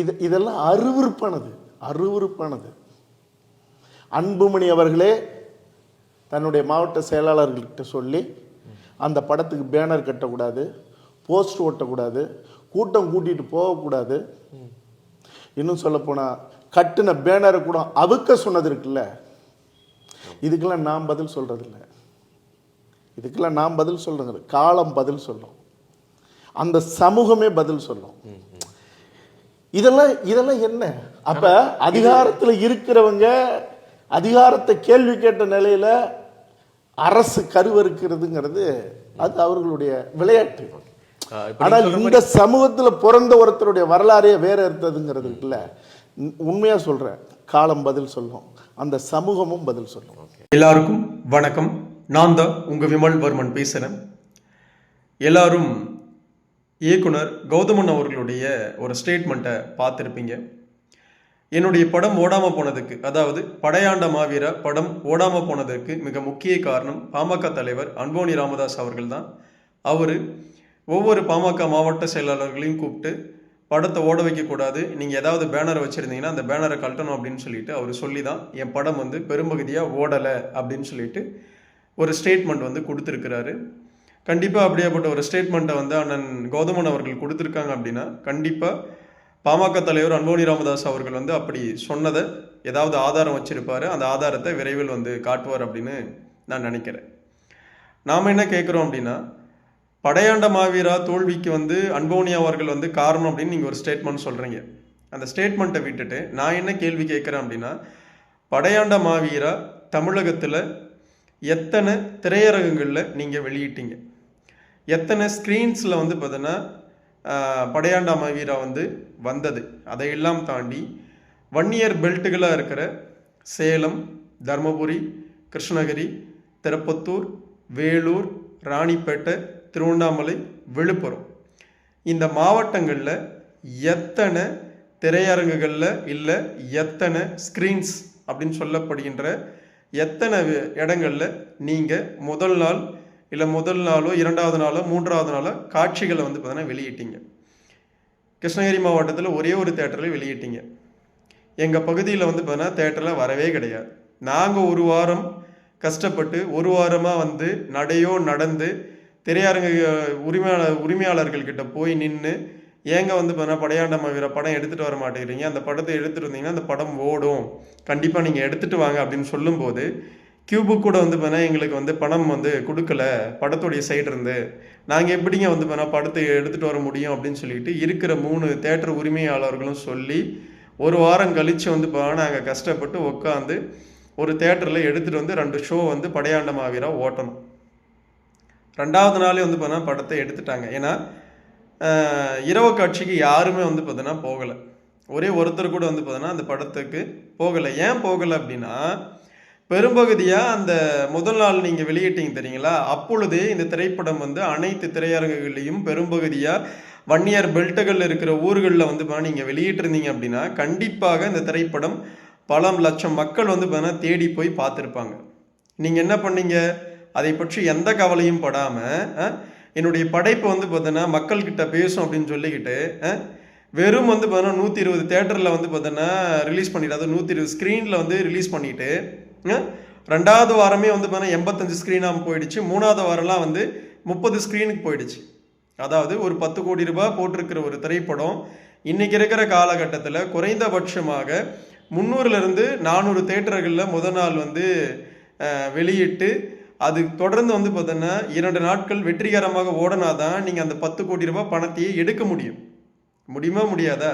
இது இதெல்லாம் அருவருப்பானது அருவருப்பானது. அன்புமணி அவர்களே தன்னுடைய மாவட்ட செயலாளர்கள்கிட்ட சொல்லி அந்த படத்துக்கு பேனர் கட்டக்கூடாது போஸ்ட் ஓட்டக்கூடாது கூட்டம் கூட்டிகிட்டு போகக்கூடாது. இன்னும் சொல்லப்போனால் கட்டின பேனரை கூட அவுக்க சொன்னது இருக்குல்ல இதுக்கெல்லாம் நான் பதில் சொல்கிறதில்ல இதுக்கெல்லாம் நான் பதில் சொல்றது காலம் பதில் சொல்லும் அந்த சமூகமே பதில் சொல்லும். இதெல்லாம் இதெல்லாம் என்ன? அப்ப அதிகாரத்துல இருக்கிறவங்க அதிகாரத்தை கேள்வி கேட்ட நிலையில அரசு கருவறுக்கிறதுங்கிறது அது அவர்களுடைய விளையாட்டு. ஆனால் இந்த சமூகத்துல பிறந்த ஒருத்தருடைய வரலாறே வேற இருந்ததுங்கிறது இருக்குல்ல. உண்- உண்மையா சொல்றேன் காலம் பதில் சொல்லும் அந்த சமூகமும் பதில் சொல்லும். எல்லாருக்கும் வணக்கம். நான் தான் உங்க விமல் வர்மன் பேசுறேன். எல்லாரும் இயக்குனர் கௌதமன் அவர்களுடைய ஒரு ஸ்டேட்மெண்ட்டை பார்த்துருப்பீங்க. என்னுடைய படம் ஓடாமல் போனதுக்கு அதாவது படையாண்ட மாவீரா படம் ஓடாமல் போனதற்கு மிக முக்கிய காரணம் பாமக தலைவர் அன்போனி ராமதாஸ் அவர்கள் தான் அவர் ஒவ்வொரு பாமக மாவட்ட செயலாளர்களையும் கூப்பிட்டு படத்தை ஓட வைக்கக்கூடாது நீங்கள் ஏதாவது பேனர் வச்சுருந்தீங்கன்னா அந்த பேனரை கழட்டணும் அப்படின்னு சொல்லிட்டு அவர் சொல்லி தான் என் படம் வந்து பெரும்பகுதியாக ஓடலை அப்படின்னு சொல்லிட்டு ஒரு ஸ்டேட்மெண்ட் வந்து கொடுத்துருக்கிறாரு. கண்டிப்பாக அப்படியாப்பட்ட ஒரு ஸ்டேட்மெண்ட்டை வந்து அண்ணன் கௌதமன் அவர்கள் கொடுத்துருக்காங்க அப்படின்னா கண்டிப்பாக பாமக தலைவர் அன்போனி ராமதாஸ் அவர்கள் வந்து அப்படி சொன்னதை ஏதாவது ஆதாரம் வச்சுருப்பார். அந்த ஆதாரத்தை விரைவில் வந்து காட்டுவார் அப்படின்னு நான் நினைக்கிறேன். நாம் என்ன கேட்குறோம் அப்படின்னா படையாண்ட மாவீரா தோல்விக்கு வந்து அன்போனி அவர்கள் வந்து காரணம் அப்படின்னு நீங்கள் ஒரு ஸ்டேட்மெண்ட் சொல்கிறீங்க அந்த ஸ்டேட்மெண்ட்டை விட்டுட்டு நான் என்ன கேள்வி கேட்குறேன் அப்படின்னா படையாண்ட மாவீரா தமிழகத்தில் எத்தனை திரையரங்குகளில் நீங்கள் வெளியிட்டீங்க? எத்தனை ஸ்க்ரீன்ஸில் வந்து பார்த்தோன்னா படையாண்டா மாவீரா வந்து வந்தது. அதையெல்லாம் தாண்டி வன்னியர் பெல்ட்டுகளாக இருக்கிற சேலம் தர்மபுரி கிருஷ்ணகிரி திருப்பத்தூர் வேலூர் ராணிப்பேட்டை திருவண்ணாமலை விழுப்புரம். இந்த மாவட்டங்களில் எத்தனை திரையரங்குகளில் இல்லை எத்தனை ஸ்க்ரீன்ஸ் அப்படின்னு சொல்லப்படுகின்ற எத்தனை இடங்களில் நீங்கள் முதல் நாள் இல்லை முதல் நாளோ இரண்டாவது நாளோ மூன்றாவது நாளோ காட்சிகளை வந்து பார்த்தீங்கன்னா வெளியிட்டீங்க. கிருஷ்ணகிரி மாவட்டத்தில் ஒரே ஒரு தேட்டரில் வெளியிட்டீங்க. எங்கள் பகுதியில் வந்து பார்த்தீங்கன்னா தேட்டரில் வரவே கிடையாது. நாங்கள் ஒரு வாரம் கஷ்டப்பட்டு ஒரு வாரமாக வந்து நடையோ நடந்து திரையரங்க அஹ், உரிமையாளர் உரிமையாளர்கள்கிட்ட போய் நின்று ஏங்க வந்து பார்த்தீங்கன்னா படையாண்ட வீர படம் எடுத்துகிட்டு வர மாட்டேங்கிறீங்க? அந்த படத்தை எடுத்துகிட்டு வந்தீங்கன்னா அந்த படம் ஓடும். கண்டிப்பாக நீங்கள் எடுத்துகிட்டு வாங்க அப்படின்னு சொல்லும்போது கியூபு கூட வந்து பார்த்தீங்கன்னா எங்களுக்கு வந்து பணம் வந்து கொடுக்கல. படத்துடைய சைடு இருந்து. நாங்கள் எப்படிங்க வந்து பார்த்தீங்கன்னா படத்தை எடுத்துகிட்டு வர முடியும் அப்படின்னு சொல்லிட்டு இருக்கிற மூணு தேட்டர் உரிமையாளர்களும் சொல்லி ஒரு வாரம் கழித்து வந்து பார்த்தீங்கன்னா நாங்கள் கஷ்டப்பட்டு உட்காந்து ஒரு தேட்டரில் எடுத்துகிட்டு வந்து ரெண்டு ஷோ வந்து படையாண்ட மாவீரா ஓட்டணும். ரெண்டாவது நாளே வந்து பார்த்தீங்கன்னா படத்தை எடுத்துட்டாங்க. ஏன்னா இரவு காட்சிக்கு யாருமே வந்து பார்த்தீங்கன்னா போகலை. ஒரே ஒருத்தர் கூட வந்து பார்த்தீங்கன்னா அந்த படத்துக்கு போகலை. ஏன் போகலை அப்படின்னா பெரும்பகுதியாக அந்த முதல் நாள் நீங்கள் வெளியிட்டீங்க தெரியுங்களா? அப்பொழுதே இந்த திரைப்படம் வந்து அனைத்து திரையரங்குகள்லையும் பெரும்பகுதியாக வன்னியர் பெல்ட்டுகள் இருக்கிற ஊர்களில் வந்து நீங்கள் வெளியிட்டிருந்தீங்க அப்படின்னா கண்டிப்பாக இந்த திரைப்படம் பல லட்சம் மக்கள் வந்து பார்த்தீங்கன்னா தேடி போய் பார்த்துருப்பாங்க. நீங்கள் என்ன பண்ணீங்க? அதை பற்றி எந்த கவலையும் படாமல் என்னுடைய படைப்பு வந்து பார்த்தோன்னா மக்கள்கிட்ட பேசும் அப்படின்னு சொல்லிக்கிட்டு வெறும் வந்து பார்த்தீங்கன்னா நூற்றி இருபது தேட்டரில் வந்து பார்த்தோன்னா ரிலீஸ் பண்ணிட்டு அதாவது நூற்றி இருபது ஸ்க்ரீனில் வந்து ரிலீஸ் பண்ணிவிட்டு ரெண்டாவது வாரமே வந்து பார்த்தீங்கன்னா எண்பத்தஞ்சு ஸ்க்ரீனாக போயிடுச்சு. மூணாவது வாரம்லாம் வந்து முப்பது ஸ்க்ரீனுக்கு போயிடுச்சு. அதாவது ஒரு பத்து கோடி ரூபாய் போட்டிருக்கிற ஒரு திரைப்படம் இன்னைக்கு இருக்கிற காலகட்டத்தில் குறைந்தபட்சமாக முந்நூறுலேருந்து நானூறு தேட்டர்களில் முதல் நாள் வந்து வெளியிட்டு அது தொடர்ந்து வந்து பார்த்தோன்னா இரண்டு நாட்கள் வெற்றிகரமாக ஓடனாதான் நீங்கள் அந்த பத்து கோடி ரூபாய் பணத்தையே எடுக்க முடியும். முடியுமா முடியாதா?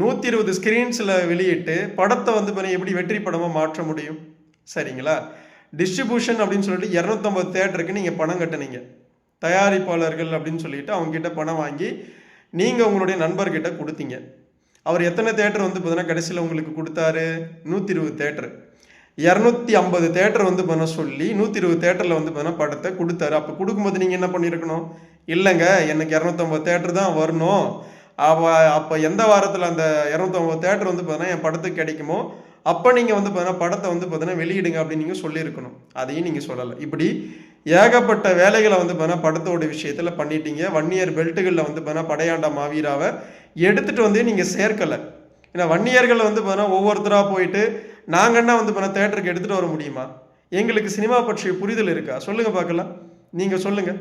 நூற்றி இருபது ஸ்க்ரீன்ஸில் வெளியிட்டு படத்தை வந்து பார்த்தீங்கன்னா எப்படி வெற்றி படமாக மாற்ற முடியும்? சரிங்களா? டிஸ்ட்ரிபியூஷன் அப்படின்னு சொல்லிட்டு இரநூத்தம்பது தேட்டருக்கு நீங்கள் பணம் கட்டினீங்க. தயாரிப்பாளர்கள் அப்படின்னு சொல்லிட்டு அவங்ககிட்ட பணம் வாங்கி நீங்கள் உங்களுடைய நண்பர்கிட்ட கொடுத்தீங்க. அவர் எத்தனை தேட்டர் வந்து பார்த்தீங்கன்னா கடைசியில் உங்களுக்கு கொடுத்தாரு? நூற்றி இருபது தேட்டர் இரநூத்தி ஐம்பது தேட்டர் வந்து பண்ண சொல்லி நூற்றி இருபது தேட்டரில் வந்து பார்த்தீங்கன்னா படத்தை கொடுத்தாரு. அப்போ கொடுக்கும்போது நீங்கள் என்ன பண்ணியிருக்கணும்? இல்லைங்க எனக்கு இரநூத்தம்பது தேட்டர் தான் வரணும். அவ அப்போ எந்த வாரத்தில் அந்த இரநூத்தம்பது தேட்டர் வந்து பார்த்தீங்கன்னா என் படத்துக்கு கிடைக்குமோ அப்போ நீங்கள் வந்து பார்த்தீங்கன்னா படத்தை வந்து பார்த்தீங்கன்னா வெளியிடுங்க அப்படின்னு நீங்கள் சொல்லியிருக்கணும். அதையும் நீங்கள் சொல்லலை. இப்படி ஏகப்பட்ட வேலைகளை வந்து பார்த்தீங்கன்னா படத்தோட விஷயத்தில் பண்ணிட்டீங்க. வன்னியர் பெல்ட்டுகளில் வந்து பார்த்தீங்கன்னா படையாண்டா மாவீராவை எடுத்துட்டு வந்து நீங்கள் சேர்க்கலை. ஏன்னா வன்னியர்கள் வந்து பார்த்தீங்கன்னா ஒவ்வொருத்தராக போயிட்டு நாங்கள் என்ன வந்து பார்த்தீங்கன்னா தேட்டருக்கு எடுத்துகிட்டு வர முடியுமா? எங்களுக்கு சினிமா பற்றிய புரிதல் இருக்கா? சொல்லுங்கள் பார்க்கலாம். நீங்கள் சொல்லுங்கள்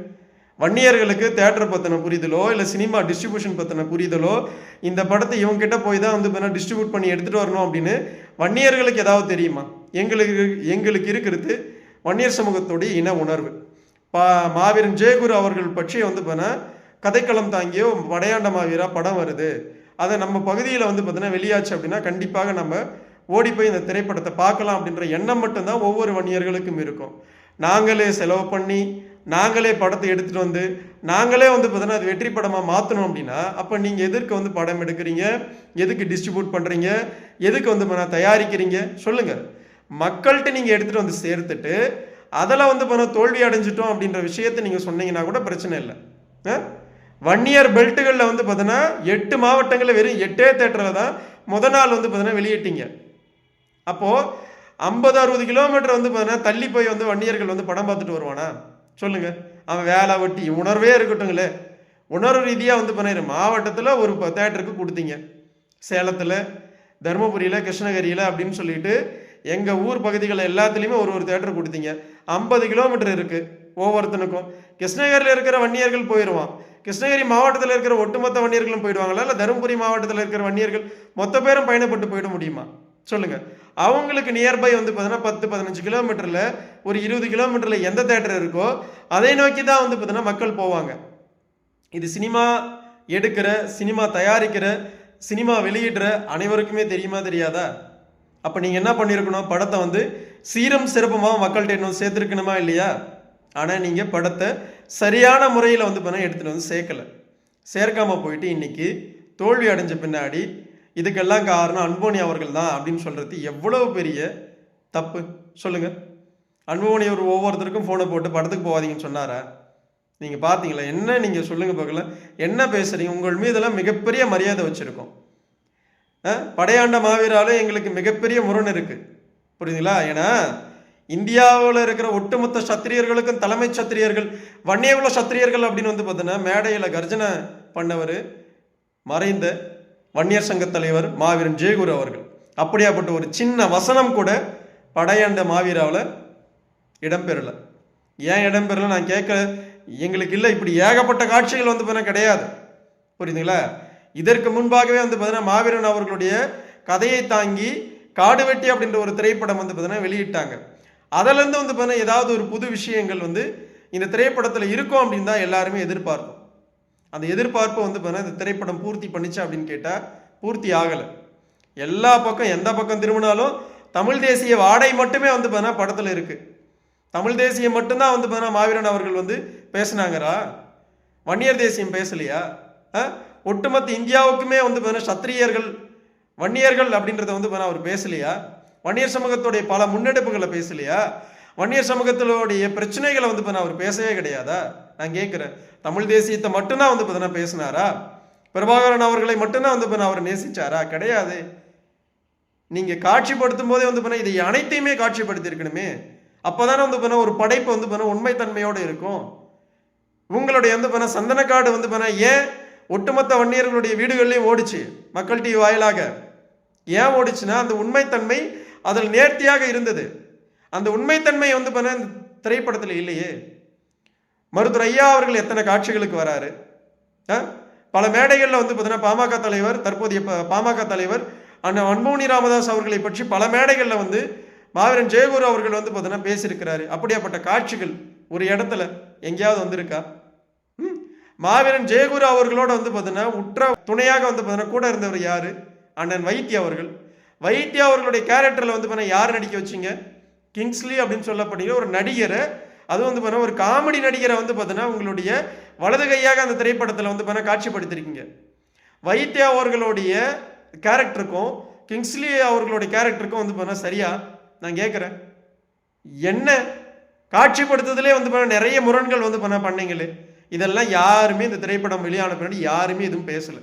வன்னியர்களுக்கு தேட்டர் பற்றின புரிதலோ இல்லை சினிமா டிஸ்ட்ரிபியூஷன் பற்றின புரிதலோ இந்த படத்தை இவங்க கிட்ட போய் தான் வந்து பார்த்தீங்கன்னா டிஸ்ட்ரிபியூட் பண்ணி எடுத்துகிட்டு வரணும் அப்படின்னு வன்னியர்களுக்கு ஏதாவது தெரியுமா? எங்களுக்கு எங்களுக்கு இருக்கிறது வன்னியர் சமூகத்துடைய இன உணர்வு. பா மாவீரன் ஜெயகுரு அவர்கள் பற்றி வந்து பார்த்தீங்கன்னா கதைக்களம் தாங்கியோ படையாண்ட மாவீரா படம் வருது. அதை நம்ம பகுதியில் வந்து பார்த்தீங்கன்னா வெளியாச்சு அப்படின்னா கண்டிப்பாக நம்ம ஓடி போய் இந்த திரைப்படத்தை பார்க்கலாம் அப்படின்ற எண்ணம் மட்டும்தான் ஒவ்வொரு வன்னியர்களுக்கும் இருக்கும். நாங்களே செலவு பண்ணி நாங்களே படத்தை எடுத்துகிட்டு வந்து நாங்களே வந்து பார்த்தீங்கன்னா அது வெற்றி படமாக மாற்றணும் அப்படின்னா அப்போ நீங்கள் எதற்கு வந்து படம் எடுக்கிறீங்க? எதுக்கு டிஸ்ட்ரிபியூட் பண்ணுறீங்க எதுக்கு வந்து தயாரிக்கிறீங்க? சொல்லுங்கள் மக்கள்கிட்ட நீங்கள் எடுத்துகிட்டு வந்து சேர்த்துட்டு அதில் வந்து பார்த்தா தோல்வி அடைஞ்சிட்டோம் அப்படின்ற விஷயத்தை நீங்கள் சொன்னீங்கன்னா கூட பிரச்சனை இல்லை. ஆ? இயர் பெல்ட்டுகளில் வந்து பார்த்தீங்கன்னா எட்டு மாவட்டங்களில் வெறும் எட்டே தேட்டரில் தான் முத நாள் வந்து பார்த்தீங்கன்னா வெளியிட்டீங்க. அப்போது ஐம்பது அறுபது கிலோமீட்டர் வந்து பார்த்தீங்கன்னா தள்ளி போய் வந்து வன்னியர்கள் வந்து படம் பார்த்துட்டு வருவானா? சொல்லுங்க. அவன் வேலை வட்டி உணர்வே இருக்கட்டும்ங்களே. உணர்வு ரீதியாக வந்து பண்ணிடு மாவட்டத்தில் ஒரு தேட்டருக்கு கொடுத்தீங்க. சேலத்தில் தருமபுரியில் கிருஷ்ணகிரியில் அப்படின்னு சொல்லிட்டு எங்கள் ஊர் பகுதிகள் எல்லாத்துலேயுமே ஒரு ஒரு தேட்டர் கொடுத்தீங்க. ஐம்பது கிலோமீட்டர் இருக்குது ஒவ்வொருத்தனுக்கும். கிருஷ்ணகிரியில் இருக்கிற வன்னியர்கள் போயிடுவான் கிருஷ்ணகிரி மாவட்டத்தில் இருக்கிற ஒட்டுமொத்த வன்னியர்களும் போயிடுவாங்களா? இல்லை தருமபுரி மாவட்டத்தில் இருக்கிற வன்னியர்கள் மொத்த பேரும் பயணப்பட்டு போயிட முடியுமா? சொல்லுங்கள் அவங்களுக்கு நியர்பை வந்து பார்த்தீங்கன்னா பத்து பதினஞ்சு கிலோமீட்டரில் ஒரு இருபது கிலோமீட்டரில் எந்த தேட்டர் இருக்கோ அதை நோக்கி தான் வந்து பார்த்தீங்கன்னா மக்கள் போவாங்க. இது சினிமா எடுக்கிற சினிமா தயாரிக்கிற சினிமா வெளியிடுற அனைவருக்குமே தெரியுமா தெரியாதா? அப்போ நீங்கள் என்ன பண்ணியிருக்கணும் படத்தை வந்து சீரம் சிறப்புமாக மக்கள்கிட்ட இன்னும் சேர்த்துருக்கணுமா இல்லையா? ஆனால் நீங்கள் படத்தை சரியான முறையில் வந்து பார்த்தீங்கன்னா எடுத்துகிட்டு வந்து சேர்க்கலை. சேர்க்காமல் போயிட்டு இன்னைக்கு தோல்வி அடைஞ்ச பின்னாடி இதுக்கெல்லாம் காரணம் அன்போனி அவர்கள் தான் அப்படின்னு சொல்கிறது எவ்வளவு பெரிய தப்பு? சொல்லுங்கள் அன்போனி அவர் ஒவ்வொருத்தருக்கும் ஃபோனை போட்டு படத்துக்கு போகாதீங்கன்னு சொன்னாரா? நீங்கள் பார்த்தீங்களா? என்ன நீங்கள் சொல்லுங்கள் பார்க்கல என்ன பேசுகிறீங்க உங்கள் மீதெல்லாம் மிகப்பெரிய மரியாதை வச்சுருக்கோம். படையாண்ட மாவீராலும் எங்களுக்கு மிகப்பெரிய முரண் இருக்குது புரியுதுங்களா? ஏன்னா இந்தியாவில் இருக்கிற ஒட்டுமொத்த சத்திரியர்களுக்கும் தலைமை சத்திரியர்கள் வன்னியகுல சத்திரியர்கள் அப்படின்னு வந்து பார்த்தோன்னா மேடையில் கர்ஜனை பண்ணவர் மறைந்த வன்னியர் சங்க தலைவர் மாவீரன் ஜெயகுரு அவர்கள். அப்படியாப்பட்ட ஒரு சின்ன வசனம் கூட படையாண்ட மாவீராவில் இடம்பெறல. ஏன் இடம்பெறல? நான் கேட்க எங்களுக்கு இல்லை இப்படி ஏகப்பட்ட காட்சிகள் வந்து பார்த்தீங்கன்னா கிடையாது. புரியுதுங்களா? இதற்கு முன்பாகவே வந்து பார்த்தீங்கன்னா மாவீரன் அவர்களுடைய கதையை தாங்கி காடு வெட்டி அப்படின்ற ஒரு திரைப்படம் வந்து பார்த்தீங்கன்னா வெளியிட்டாங்க. அதிலேருந்து வந்து பார்த்தீங்கன்னா ஏதாவது ஒரு புது விஷயங்கள் வந்து இந்த திரைப்படத்தில் இருக்கும் அப்படின்னு தான் எல்லாருமே எதிர்பார்ப்போம் அந்த எதிர்பார்ப்பை வந்து பார்த்தீங்கன்னா இந்த திரைப்படம் பூர்த்தி பண்ணிச்சு அப்படின்னு கேட்டால் பூர்த்தி ஆகலை. எல்லா பக்கம் எந்த பக்கம் திரும்பினாலும் தமிழ் தேசிய வாடை மட்டுமே வந்து பார்த்தீங்கன்னா படத்தில் இருக்குது தமிழ் தேசியம் மட்டும்தான் வந்து பார்த்தீங்கன்னா மாவீரன் அவர்கள் வந்து பேசினாங்கரா? வன்னியர் தேசியம் பேசலையா? ஆ? ஒட்டுமொத்த இந்தியாவுக்குமே வந்து பார்த்தீங்கன்னா சத்திரியர்கள் வன்னியர்கள் அப்படின்றத வந்து பார்த்தீங்கன்னா அவர் பேசலையா? வன்னியர் சமூகத்துடைய பல முன்னெடுப்புகளை பேசலையா? வன்னியர் சமூகத்தினுடைய பிரச்சனைகளை வந்து பார்த்தீங்கன்னா அவர் பேசவே கிடையாதா? நான் கேட்குறேன். தமிழ் தேசியத்தை மட்டும்தான் வந்து பார்த்தீங்கன்னா பேசினாரா? பிரபாகரன் அவர்களை மட்டும்தான் வந்து பார்த்தீங்கன்னா அவர் நேசிச்சாரா? கிடையாது. நீங்கள் காட்சிப்படுத்தும் போதே வந்து பண்ண இதை அனைத்தையுமே காட்சிப்படுத்தியிருக்கணுமே. அப்போதானே வந்து பண்ண ஒரு படைப்பு வந்து பண்ண உண்மைத்தன்மையோடு இருக்கும். உங்களுடைய வந்து பண்ண சந்தனக்காடு வந்து பண்ண ஏன் ஒட்டுமொத்த வன்னியர்களுடைய வீடுகள்லையும் ஓடிச்சு? மக்கள் டிவி வாயிலாக. ஏன் ஓடிச்சுன்னா அந்த உண்மைத்தன்மை அதில் நேர்த்தியாக இருந்தது. அந்த உண்மைத்தன்மை வந்து பண்ண இந்த திரைப்படத்தில் இல்லையே. மருத்துவர் ஐயா அவர்கள் எத்தனை காட்சிகளுக்கு வராரு? ஆ? பல மேடைகளில் வந்து பார்த்தீங்கன்னா பாமக தலைவர் தற்போதைய பாமக தலைவர் அண்ணன் அன்புமணி ராமதாஸ் அவர்களை பற்றி பல மேடைகளில் வந்து மாவீரன் ஜெயகுரு அவர்கள் வந்து பார்த்தீங்கன்னா பேசியிருக்கிறாரு. அப்படியாப்பட்ட காட்சிகள் ஒரு இடத்துல எங்கேயாவது வந்திருக்கா? ம்? மாவீரன் ஜெயகுரு அவர்களோட வந்து பார்த்தீங்கன்னா உற்ற துணையாக வந்து பார்த்தீங்கன்னா கூட இருந்தவர் யாரு? அண்ணன் வைத்திய அவர்கள். வைத்திய அவர்களுடைய கேரக்டரில் வந்து பார்த்தீங்கன்னா யார் நடிக்க வச்சீங்க? கிங்ஸ்லி அப்படின்னு சொல்லப்படுகிற ஒரு நடிகரை அது வந்து பார்த்தீங்கன்னா ஒரு காமெடி நடிகரை வந்து பார்த்தீங்கன்னா உங்களுடைய வலது கையாக அந்த திரைப்படத்தில் வந்து பார்த்தீங்கன்னா காட்சிப்படுத்திருக்கீங்க. வைத்தியா அவர்களுடைய கேரக்டருக்கும் கிங்ஸ்லி அவர்களுடைய கேரக்டருக்கும் வந்து பார்த்தீங்கன்னா சரியா? நான் கேட்குறேன் என்ன? காட்சிப்படுத்துதலே வந்து பார்த்தீங்கன்னா நிறைய முரண்கள் வந்து பண்ண பண்ணீங்களே. இதெல்லாம் யாருமே இந்த திரைப்படம் வெளியான பின்னாடி யாருமே எதுவும் பேசலை.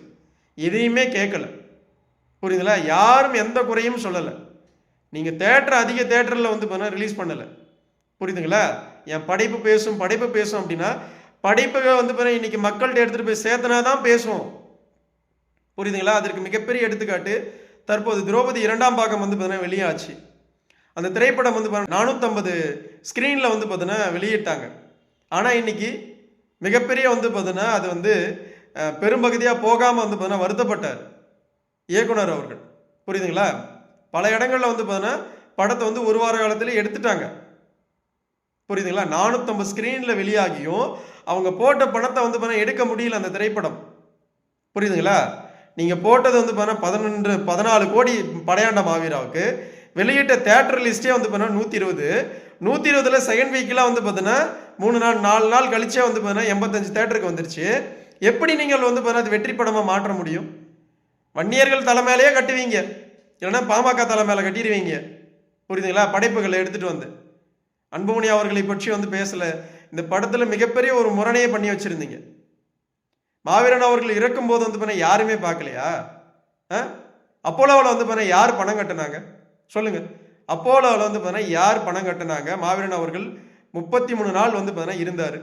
எதையுமே கேட்கல புரியுதுங்களா? யாரும் எந்த குறையும் சொல்லலை. நீங்கள் தேட்டர் அதிக தேட்டரில் வந்து பார்த்தீங்கன்னா ரிலீஸ் பண்ணலை. புரியுதுங்களா? என் படைப்பு பேசும் படைப்பு பேசும் அப்படின்னா படைப்புகள் வந்து பார்த்தீங்கன்னா இன்னைக்கு மக்கள்கிட்ட எடுத்துகிட்டு போய் சேர்த்தனா தான் பேசுவோம். புரியுதுங்களா? அதற்கு மிகப்பெரிய எடுத்துக்காட்டு தற்போது திரௌபதி இரண்டாம் பாகம் வந்து பார்த்தீங்கன்னா வெளியாச்சு. அந்த திரைப்படம் வந்து பார்த்தீங்கன்னா நானூற்றம்பது ஸ்க்ரீனில் வந்து பார்த்தீங்கன்னா வெளியிட்டாங்க. ஆனால் இன்னைக்கு மிகப்பெரிய வந்து பார்த்தீங்கன்னா அது வந்து பெரும்பகுதியாக போகாமல் வந்து பார்த்தீங்கன்னா வருத்தப்பட்டார். இயக்குனர் அவர்கள். புரியுதுங்களா? பல இடங்களில் வந்து பார்த்தீங்கன்னா படத்தை வந்து ஒரு வார காலத்தில் எடுத்துட்டாங்க. புரியுதுங்களா? நானூற்றம்பது ஸ்க்ரீனில் வெளியாகியும் அவங்க போட்ட பணத்தை வந்து பார்த்தீங்கன்னா எடுக்க முடியல அந்த திரைப்படம். புரியுதுங்களா? நீங்கள் போட்டது வந்து பார்த்தீங்கன்னா பதினொன்று பதினாலு கோடி படையாண்ட மாவீராவுக்கு வெளியிட்ட தேட்டர் லிஸ்ட்டே வந்து பார்த்தீங்கன்னா நூற்றி இருபது நூற்றி இருபதில் செகண்ட் வீக்கெலாம் வந்து பார்த்தீங்கன்னா மூணு நாள் நாலு நாள் கழிச்சே வந்து பார்த்தீங்கன்னா எண்பத்தஞ்சு தேட்டருக்கு வந்துருச்சு. எப்படி நீங்கள் வந்து பார்த்தீங்கன்னா அது வெற்றி படமாக மாற்ற முடியும்? வன்னியர்கள் தலை மேலேயே கட்டுவீங்க. இல்லைன்னா பாமக தலை மேலே கட்டிடுவீங்க. புரியுதுங்களா? படைப்புகளை எடுத்துகிட்டு வந்து. அன்புமணி அவர்களை பற்றி வந்து பேசல. இந்த படத்துல மிகப்பெரிய ஒரு முரணையை பண்ணி வச்சிருந்தீங்க. மாவீரன் அவர்கள் இறக்கும் போது வந்து பண்ண யாருமே பார்க்கலையா? ஆ? அப்போலோவில் வந்து பண்ண யார் பணம் கட்டினாங்க? சொல்லுங்க. அப்போலோவில் வந்து பண்ண யார் பணம் கட்டினாங்க? மாவீரன் அவர்கள் முப்பத்தி மூணு நாள் வந்து பண்ண இருந்தார்.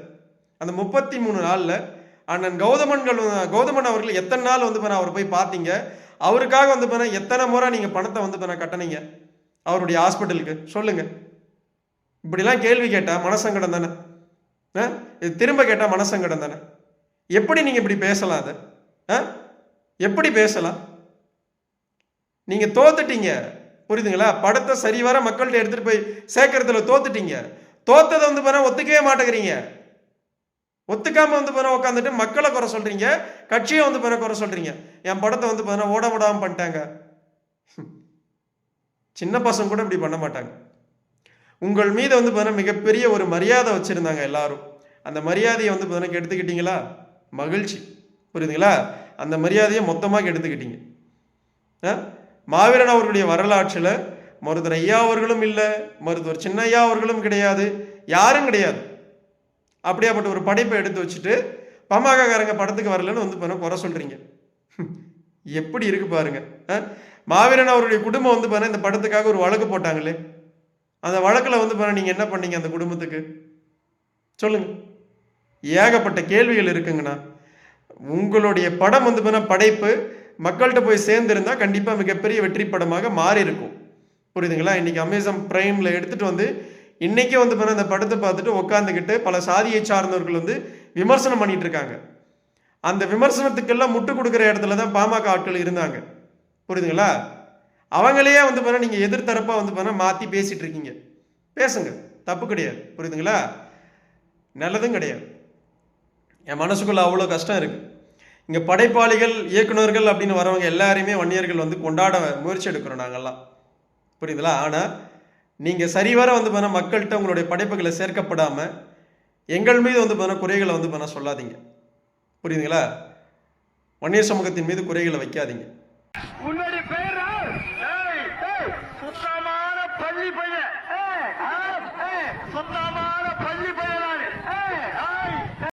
அந்த முப்பத்தி மூணு நாளில் அண்ணன் கௌதமன்கள் கௌதமன் அவர்கள் எத்தனை நாள் வந்து பண்ண அவர் போய் பார்த்தீங்க? அவருக்காக வந்து பண்ண எத்தனை முறை நீங்கள் பணத்தை வந்து பண்ண கட்டினீங்க? அவருடைய ஹாஸ்பிட்டலுக்கு. சொல்லுங்கள் இப்படிலாம் கேள்வி கேட்டால் மனசங்கடம் தானே? ஆ? இது திரும்ப கேட்டால் மனசங்கடம் தானே? எப்படி நீங்கள் இப்படி பேசலாம் அதை? ஆ? எப்படி பேசலாம்? நீங்கள் தோத்துட்டீங்க. புரியுதுங்களா? படத்தை சரிவர மக்கள்கிட்ட எடுத்துகிட்டு போய் சேர்க்கறதுல தோத்துட்டீங்க. தோத்ததை வந்து போனால் ஒத்துக்கவே மாட்டேங்கிறீங்க. ஒத்துக்காமல் வந்து போனால் உட்காந்துட்டு மக்களை குறை சொல்கிறீங்க கட்சியை வந்து போனால் குறை சொல்கிறீங்க என் படத்தை வந்து பண்ண ஓட விடாமல் பண்ணிட்டாங்க. சின்ன பசங்க கூட இப்படி பண்ண மாட்டாங்க. உங்கள் மீது வந்து பார்த்தீங்கன்னா மிகப்பெரிய ஒரு மரியாதை வச்சுருந்தாங்க எல்லாரும். அந்த மரியாதையை வந்து பார்த்தீங்கன்னா கெடுத்துக்கிட்டீங்களா? மகிழ்ச்சி. புரியுதுங்களா? அந்த மரியாதையை மொத்தமாக எடுத்துக்கிட்டீங்க ஆ? மாவீரன் அவர்களுடைய வரலாற்றில் மருத்துவர் ஐயா அவர்களும் இல்லை மருத்துவர் சின்னையா அவர்களும் கிடையாது யாரும் கிடையாது. அப்படியாப்பட்ட ஒரு படைப்பை எடுத்து வச்சுட்டு பாமகக்காரங்க படத்துக்கு வரலன்னு வந்து பண்ண குறை சொல்கிறீங்க எப்படி இருக்கு பாருங்க. ஆ? மாவீரன் அவருடைய குடும்பம் வந்து பாருங்க இந்த படத்துக்காக ஒரு வழக்கு போட்டாங்களே. அந்த வழக்கில் வந்து பாருங்கள் நீங்கள் என்ன பண்ணீங்க அந்த குடும்பத்துக்கு? சொல்லுங்கள் ஏகப்பட்ட கேள்விகள் இருக்குங்கண்ணா. உங்களுடைய படம் வந்து பாருங்க படைப்பு மக்கள்கிட்ட போய் சேர்ந்துருந்தா கண்டிப்பாக மிகப்பெரிய வெற்றி படமாக மாறி இருக்கும். புரியுதுங்களா? இன்னைக்கு அமேசான் ப்ரைமில் எடுத்துகிட்டு வந்து இன்னைக்கே வந்து பாருங்க அந்த படத்தை பார்த்துட்டு உட்காந்துக்கிட்டு பல சாதியை சார்ந்தவர்கள் வந்து விமர்சனம் பண்ணிட்டு இருக்காங்க. அந்த விமர்சனத்துக்கெல்லாம் முட்டு கொடுக்குற இடத்துல தான் பாமக ஆட்கள் இருந்தாங்க. புரியுதுங்களா? அவங்களையே வந்து பண்ண நீங்கள் எதிர்த்தரப்பாக வந்து பண்ண மாற்றி பேசிகிட்டு இருக்கீங்க பேசுங்க. தப்பு கிடையாது. புரியுதுங்களா? நல்லதும் கிடையாது. என் மனசுக்குள்ள அவ்வளோ கஷ்டம் இருக்குது இங்கே படைப்பாளிகள் இயக்குனர்கள் அப்படின்னு வரவங்க எல்லாரையுமே வன்னியர்கள் வந்து கொண்டாட முயற்சி எடுக்கிறோம் நாங்கள்லாம் புரியுதுங்களா? ஆனால் நீங்கள் சரிவர வந்து பண்ண மக்கள்கிட்ட உங்களுடைய படைப்புகளை சேர்க்கப்படாமல் எங்கள் மீது வந்து பண்ண குறைகளை வந்து பண்ண சொல்லாதீங்க. புரியுதுங்களா? வன்னியர் சமூகத்தின் மீது குறைகளை வைக்காதீங்க. சுத்தமான பள்ளி பையன்